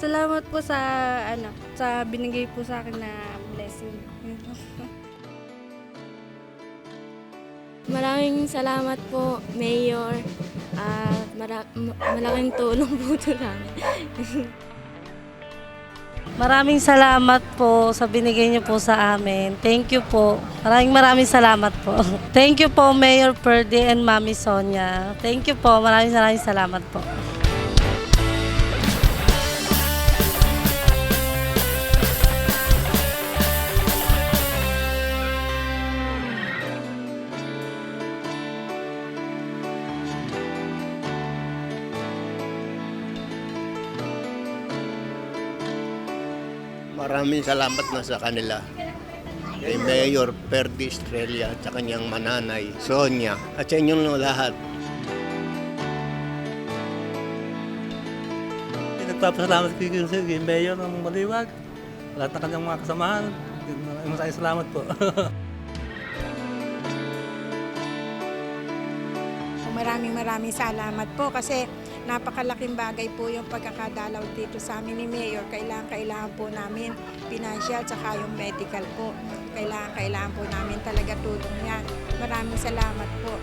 Salamat po sa ano, sa binigay po sa akin na blessing. Maraming salamat po, Mayor. At mara- ma- malaking tulong po ito namin. Maraming salamat po sa binigay niyo po sa amin. Thank you po. Maraming maraming salamat po. Thank you po, Mayor Purdy and Mami Sonia. Thank you po. Maraming maraming salamat po. Maraming salamat na sa kanila. Kay Mayor Perdi Estrella at sa kanyang mananay, Sonia, at sa inyong lahat. Nagpapasalamat kay kay kay Mayor ng Maliwag. Lahat ng kanyang mga kasamahan. Maraming salamat po. Maraming maraming salamat po kasi napakalaking bagay po yung pagkakadalaw dito sa amin ni Mayor. Kailangan, kailangan po namin financial tsaka yung medical po. Kailangan, kailangan po namin talaga tulong yan. Maraming salamat po.